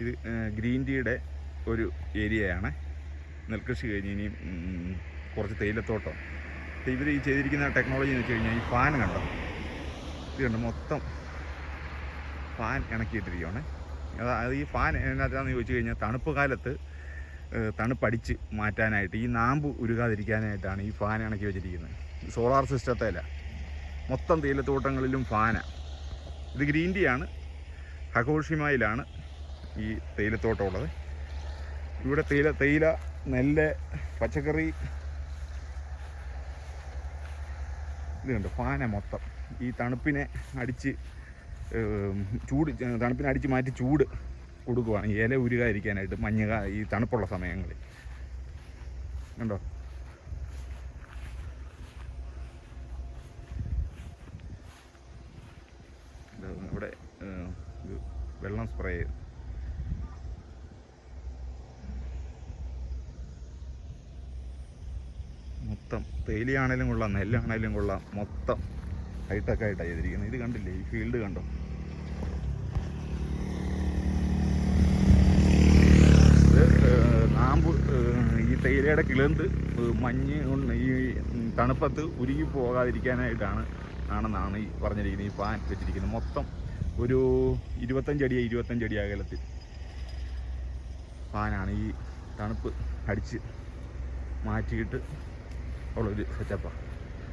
ഇത് ഗ്രീൻ ടീയുടെ ഒരു ഏരിയയാണ്. നെൽകൃഷി കഴിഞ്ഞ് ഇനിയും കുറച്ച് തേയിലത്തോട്ടം. ഇവർ ഈ ചെയ്തിരിക്കുന്ന ടെക്നോളജി എന്ന് വെച്ച് കഴിഞ്ഞാൽ ഈ ഫാൻ കണ്ടോ? ഇത് കണ്ടോ? മൊത്തം ഫാൻ ഇണക്കിയിട്ടിരിക്കുകയാണ് അതായത് ഈ ഫാൻ എന്നാത്താന്ന് ചോദിച്ചു കഴിഞ്ഞാൽ തണുപ്പ് കാലത്ത് തണുപ്പടിച്ച് മാറ്റാനായിട്ട് ഈ നാമ്പ് ഉരുകാതിരിക്കാനായിട്ടാണ് ഈ ഫാൻ ഇണക്കി വെച്ചിരിക്കുന്നത്. സോളാർ സിസ്റ്റത്തേല മൊത്തം തേയിലത്തോട്ടങ്ങളിലും ഫാനാണ് ഇത് ഗ്രീൻ ടീ ആണ് ഹഗോഷിമയിലാണ് ഈ തേയിലത്തോട്ടം ഉള്ളത് ഇവിടെ തേയില തേയില നെല്ല് പച്ചക്കറി. ഇതുണ്ട് ഫാന മൊത്തം. ഈ തണുപ്പിനെ അടിച്ച് ചൂട് തണുപ്പിനെ അടിച്ച് മാറ്റി ചൂട് കൊടുക്കുവാണ്. ഇല ഉരുകാതിരിക്കാനായിട്ട് മഞ്ഞ ഈ തണുപ്പുള്ള സമയങ്ങളിൽ. കണ്ടോ? ഇവിടെ വെള്ളം സ്പ്രേ ചെയ്ത് മൊത്തം തേയിലയാണേലും കൊള്ളാം നെല്ലാണേലും കൊള്ളാം മൊത്തം ഹൈടെക് ആയിട്ടാണ് ചെയ്തിരിക്കുന്നത്. ഇത് കണ്ടില്ലേ? ഈ ഫീൽഡ് കണ്ടോ? നാമ്പ് ഈ തേയിലയുടെ കിളന്ത് മഞ്ഞ് ഈ തണുപ്പത്ത് ഉരുകി പോകാതിരിക്കാനായിട്ടാണ് ആണെന്നാണ് ഈ പറഞ്ഞിരിക്കുന്നത് ഈ പാൻ വെച്ചിരിക്കുന്നത്. മൊത്തം ഒരു ഇരുപത്തഞ്ചടി ഇരുപത്തഞ്ചടി അകലത്തിൽ ഫാനാണ് ഈ തണുപ്പ് അടിച്ച് മാറ്റിയിട്ട് Oh là, c'était à part.